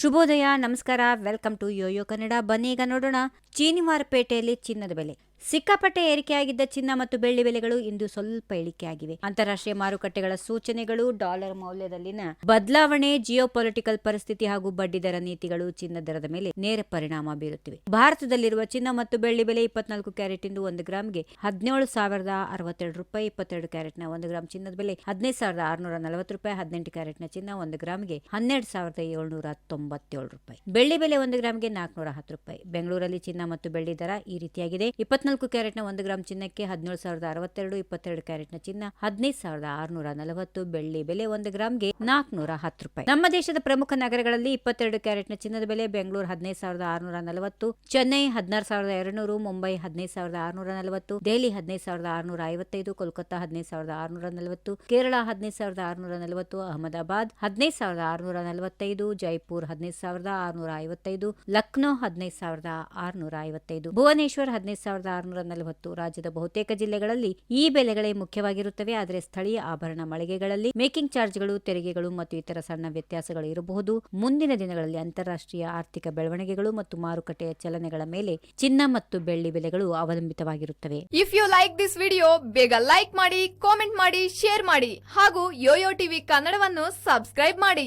ಶುಭೋದಯ ನಮಸ್ಕಾರ welcome to Yoyo Kannada. ಬನ್ನಿ ಈಗ ನೋಡೋಣ. ಚೀನಿ ಮಾರುಪೇಟೆಯಲ್ಲಿ ಚಿನ್ನದ ಬೆಲೆ. ಸಿಕ್ಕಾಪಟ್ಟೆ ಏರಿಕೆಯಾಗಿದ್ದ ಚಿನ್ನ ಮತ್ತು ಬೆಳ್ಳಿ ಬೆಲೆಗಳು ಇಂದು ಸ್ವಲ್ಪ ಇಳಿಕೆಯಾಗಿವೆ. ಅಂತಾರಾಷ್ಟ್ರೀಯ ಮಾರುಕಟ್ಟೆಗಳ ಸೂಚನೆಗಳು ಡಾಲರ್ ಮೌಲ್ಯದಲ್ಲಿನ ಬದಲಾವಣೆ ಜಿಯೋ ಪೊಲಿಟಿಕಲ್ ಪರಿಸ್ಥಿತಿ ಹಾಗೂ ಬಡ್ಡಿದರ ನೀತಿಗಳು ಚಿನ್ನ ದರದ ಮೇಲೆ ನೇರ ಪರಿಣಾಮ ಬೀರುತ್ತಿವೆ. ಭಾರತದಲ್ಲಿರುವ ಚಿನ್ನ ಮತ್ತು ಬೆಳ್ಳಿ ಬೆಲೆ ಇಪ್ಪತ್ನಾಲ್ಕು ಕ್ಯಾರೆಟ್ ಇಂದು ಒಂದು ಗ್ರಾಮ್ಗೆ ಹದಿನೇಳು ಸಾವಿರದ ಅರವತ್ತೆರಡು ರೂಪಾಯಿ, ಇಪ್ಪತ್ತೆರಡು ಕ್ಯಾರೆಟ್ನ ಒಂದು ಗ್ರಾಮ್ ಚಿನ್ನದ ಬೆಲೆ, ಹದಿನೈದು ಸಾವಿರದ ಆರುನೂರ ನಲವತ್ತು ರೂಪಾಯಿ, ಹದಿನೆಂಟು ಕ್ಯಾರೆಟ್ನ ಚಿನ್ನ ಒಂದು ಗ್ರಾಮ್ಗೆ ಹನ್ನೆರಡು ಸಾವಿರದ ಏಳ್ನೂರ ತೊಂಬತ್ತೇಳು ರೂಪಾಯಿ. ಬೆಳ್ಳಿ ಬೆಲೆ ಒಂದು ಗ್ರಾಮ್ಗೆ ನಾಲ್ಕುನೂರ ಹತ್ತು ರೂಪಾಯಿ. ಬೆಂಗಳೂರಲ್ಲಿ ಚಿನ್ನ ಮತ್ತು ಬೆಳ್ಳಿ ದರ ಈ ರೀತಿಯಾಗಿದೆ. ಇಪ್ಪತ್ನಾಲ್ಕು ಕ್ಯಾರೆಟ್ನ ಒಂದು ಗ್ರಾಮ್ ಚಿನ್ನಕ್ಕೆ ಹದಿನೇಳು ಸಾವಿರದ ಅರವತ್ತೆರಡು ಇಪ್ಪತ್ತೆರಡು ಕ್ಯಾರೆಟ್ನ ಚಿನ್ನ ಹದಿನೈದು ಸಾವಿರದ ಆರುನೂರ ನಲವತ್ತು ಬೆಳ್ಳಿ ಬೆಲೆ ಒಂದು ಗ್ರಾಮ್ಗೆ ನಾಲ್ಕುನೂರ ಹತ್ತು ರೂಪಾಯಿ ನಮ್ಮ ದೇಶದ ಪ್ರಮುಖ ನಗರಗಳಲ್ಲಿ ಇಪ್ಪತ್ತೆರಡು ಕ್ಯಾರೆಟ್ನ ಚಿನ್ನದ ಬೆಲೆ ಬೆಂಗಳೂರು ಹದಿನೈದು ಸಾವಿರದ ಆರುನೂರ ನಲವತ್ತು ಚೆನ್ನೈ ಹದಿನಾರು ಸಾವಿರದ ಎರಡುನೂರು ಮುಂಬೈ ಹದಿನೈದು ಸಾವಿರದ ಆರುನೂರ ನಲವತ್ತು ದೆಹಲಿ ಹದಿನೈದು ಸಾವಿರದ ಆರುನೂರ ಐವತ್ತೈದು ಕೋಲ್ಕತ್ತಾ ಹದಿನೈದು ಸಾವಿರದ ಆರುನೂರ ನಲವತ್ತು ಕೇರಳ ಹದಿನೈದು ಸಾವಿರದ ಆರುನೂರ ನಲವತ್ತು ಅಹಮದಾಬಾದ್ ಹದಿನೈದು ಸಾವಿರದ ಆರುನೂರ ನಲವತ್ತೈದು ಜೈಪುರ್ ಹದಿನೈದು ಸಾವಿರದ ಆರುನೂರ ಐವತ್ತೈದು ಲಕ್ನೋ ಹದಿನೈದು ಸಾವಿರದ ಆರುನೂರ ಐವತ್ತೈದು ಭುವನೇಶ್ವರ್ ಹದಿನೈದು ಸಾವಿರದ ಆರುನೂರ ನಲವತ್ತು ರಾಜ್ಯದ ಬಹುತೇಕ ಜಿಲ್ಲೆಗಳಲ್ಲಿ ಈ ಬೆಲೆಗಳೇ ಮುಖ್ಯವಾಗಿರುತ್ತವೆ. ಆದರೆ ಸ್ಥಳೀಯ ಆಭರಣ ಮಳಿಗೆಗಳಲ್ಲಿ ಮೇಕಿಂಗ್ ಚಾರ್ಜ್ಗಳು, ತೆರಿಗೆಗಳು ಮತ್ತು ಇತರ ಸಣ್ಣ ವ್ಯತ್ಯಾಸಗಳು ಇರಬಹುದು. ಮುಂದಿನ ದಿನಗಳಲ್ಲಿ ಅಂತಾರಾಷ್ಟ್ರೀಯ ಆರ್ಥಿಕ ಬೆಳವಣಿಗೆಗಳು ಮತ್ತು ಮಾರುಕಟ್ಟೆಯ ಚಲನೆಗಳ ಮೇಲೆ ಚಿನ್ನ ಮತ್ತು ಬೆಳ್ಳಿ ಬೆಲೆಗಳು ಅವಲಂಬಿತವಾಗಿರುತ್ತವೆ. If you like this video ಬೇಗ ಲೈಕ್ ಮಾಡಿ ಕಾಮೆಂಟ್ ಮಾಡಿ ಶೇರ್ ಮಾಡಿ ಹಾಗೂ ಯೋಯೋ ಟಿವಿ ಕನ್ನಡವನ್ನು ಸಬ್ಸ್ಕ್ರೈಬ್ ಮಾಡಿ.